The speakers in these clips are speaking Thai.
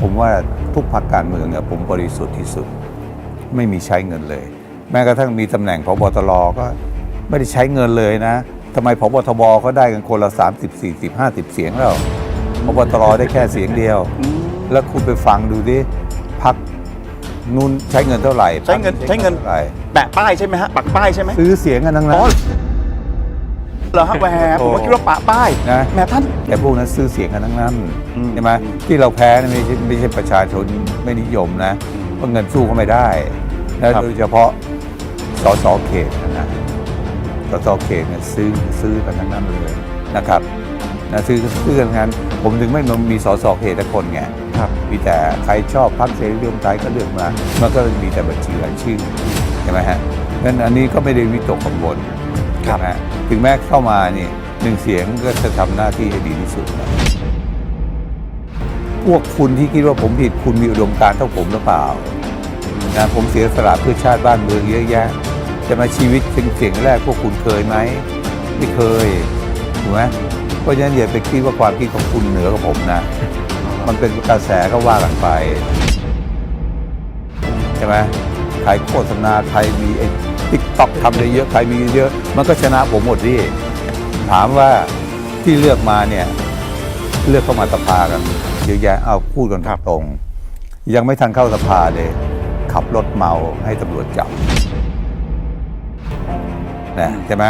ผมว่าทุกพรรคการเมืองเนี่ยผมบริสุทธิ์ที่สุด ไม่มีใช้เงินเลย แม้กระทั่งมีตำแหน่งพบตรก็ไม่ได้ใช้เงินเลยนะทำไมพบทบก็ได้กันคนละ 30 40 50 เสียงแล้วพบตรได้แค่เสียงเดียว แล้วคุณไปฟังดูดิพักนู่นใช้เงินเท่าไหร่ ใช้เงินพรรคใช้เงินท่าไหร่แปะป้ายใช่ไหมฮะปักป้ายใช่ไหมซื้อเสียงกันทั้งนั้อ๋อน เหรอฮะแหมผมก็คิดว่าปะป้ายนะ แหมท่าน แต่พวกนั้นซื้อเสียงกันทั้งนั้นอืมใช่ไหมที่เราแพ้เนี่ยไม่ใช่ไม่ใช่ประชาชนไม่นิยมนะเพราะเงินสู้เขาไม่ได้แล้วครับโดยเฉพาะสสเขตนะนะสสเขตเนี่ยซื้อซื้อกันทั้งนั้นเลยนะครับนะซื้อซื้อกันทั้งนั้น ผมถึงไม่มีสสเขตทุกคนไงครับมีแต่ใครชอบพรรคเสรีรวมไทยก็เลือกมา มันก็มีแต่บัญชีรายชื่อใช่ไหมฮะงั้นอันนี้ก็ไม่ได้วิตกกังวล ครับ นะฮะถึงแม้เข้ามานี่หนึ่งเสียงก็จะทำหน้าที่ให้ดีที่สุดนะพวกคุณที่คิดว่าผมผิดคุณมีอุดมการณ์เท่าผมหรือเปล่านะผมเสียสละเพื่อชาติบ้านเมืองเยอะแยะจะมาชีวิตเสียงๆแรกพวกคุณเคยไหมไม่เคยถูกไหมเพราะฉะนั้นอย่าไปคิดว่าความคิดของคุณเหนือกว่าผมนะ มันเป็นกระแสก็ว่ากันไป ใช่ไหม ใครโฆษณาใครมีไอ้ติ๊กต็อกทำได้เยอะใครมีเยอะมันก็ชนะผมหมดดิถามว่าที่เลือกมาเนี่ยเลือกเข้ามาสภากันเยอะแยะเอาพูดกันตรงๆยังไม่ทันเข้าสภาเลย ขับรถเมาให้ตำรวจจับนะใช่ไหม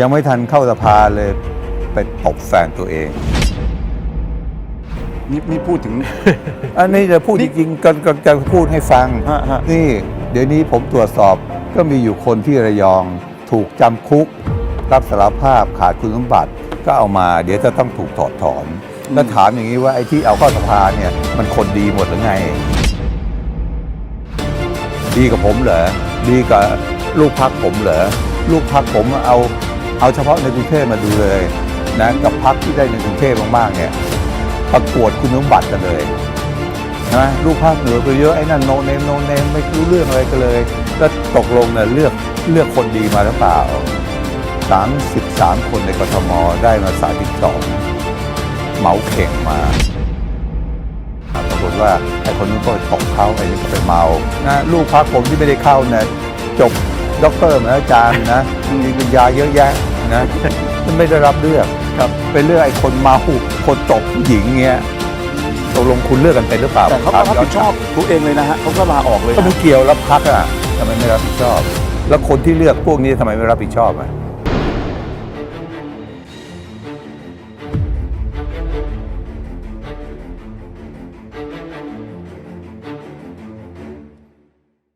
ยังไม่ทันเข้าสภาเลยไปตบแฟนตัวเอง นี่นี่พูดถึง อันนี้จะพูดจริงๆก็ก็จะพูดให้ฟัง ฮะฮะ นี่เดี๋ยวนี้ผมตรวจสอบก็มีอยู่คนที่ระยอง ถูกจำคุก รับสารภาพขาดคุณสมบัติก็เอามา เดี๋ยวจะต้องถูกถอดถอนแล้วถามอย่างนี้ว่าไอ้ที่เอาเข้าสภาเนี่ยมันคนดีหมดหรือไง ดีกับผมเหรอดีกับลูกพักผมเหรอลูกพักผมเอาเอาเฉพาะในกรุงเทพมาดูเลยนะกับพักที่ได้ในกรุงเทพมากๆเนี่ย ประกวดคุณสมบัติกันเลยนะลูกภาคเหนือไปเยอะไอ้นั่นโนเนมโนเนมไม่รู้เรื่องอะไรกันเลยแล้วตกลงเนี่ยเลือกเลือกคนดีมาหรือเปล่า 33 คนในกทมได้มา32เหมาเข่งมาปรากฏว่าไอ้คนนู้นก็ตกเขาไอ้นี่ก็ไปเมานะลูกพักผมที่ไม่ได้เข้าเนี่ยจบด็อกเตอร์มือาจารย์นะมีปัญญาเยอะแยะนะมันไม่ได้รับเลือก ครับไปเลือกไอ้คนเมาคนตกผู้หญิงเงี้ยตกลงคุณเลือกกันเป็นหรือเปล่าแต่เขาก็รับผิดชอบตัวเองเลยนะฮะเขาก็ลาออกเลยก็นะ ไม่เกี่ยวรับพักอะทำไมไม่รับผิดชอบ แล้วคนที่เลือกพวกนี้ทำไมไม่รับผิดชอบอะ